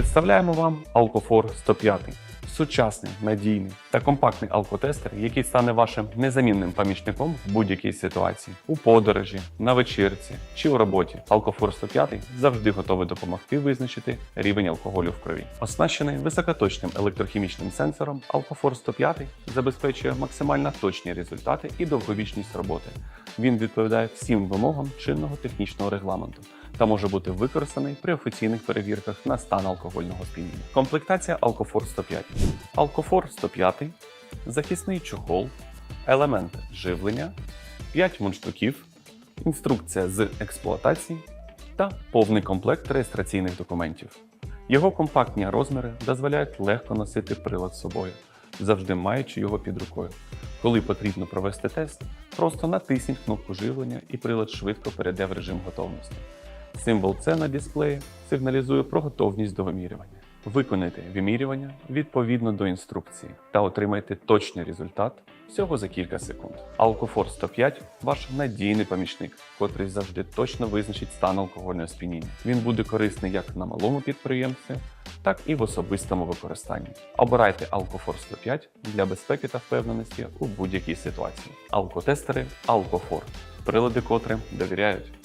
Представляємо вам Alcofor 105. Сучасний, надійний та компактний алкотестер, який стане вашим незамінним помічником в будь-якій ситуації у подорожі, на вечірці чи у роботі. Alcofor 105 завжди готовий допомогти визначити рівень алкоголю в крові. Оснащений високоточним електрохімічним сенсором, Alcofor 105 забезпечує максимально точні результати і довговічність роботи. Він відповідає всім вимогам чинного технічного регламенту та може бути використаний при офіційних перевірках на стан алкогольного сп'яніння. Комплектація Alcofor 105. Alcofor 105, захисний чохол, елемент живлення, 5 мундштуків, інструкція з експлуатації та повний комплект реєстраційних документів. Його компактні розміри дозволяють легко носити прилад з собою, завжди маючи його під рукою. Коли потрібно провести тест, просто натисніть кнопку живлення і прилад швидко перейде в режим готовності. Символ С на дисплеї сигналізує про готовність до вимірювання. Виконайте вимірювання відповідно до інструкції та отримайте точний результат всього за кілька секунд. Alcofor 105 ваш надійний помічник, котрий завжди точно визначить стан алкогольного сп'яніння. Він буде корисний як на малому підприємстві, так і в особистому використанні. Обирайте Alcofor 105 для безпеки та впевненості у будь-якій ситуації. Алкотестери Alcofor. Прилади котрим довіряють.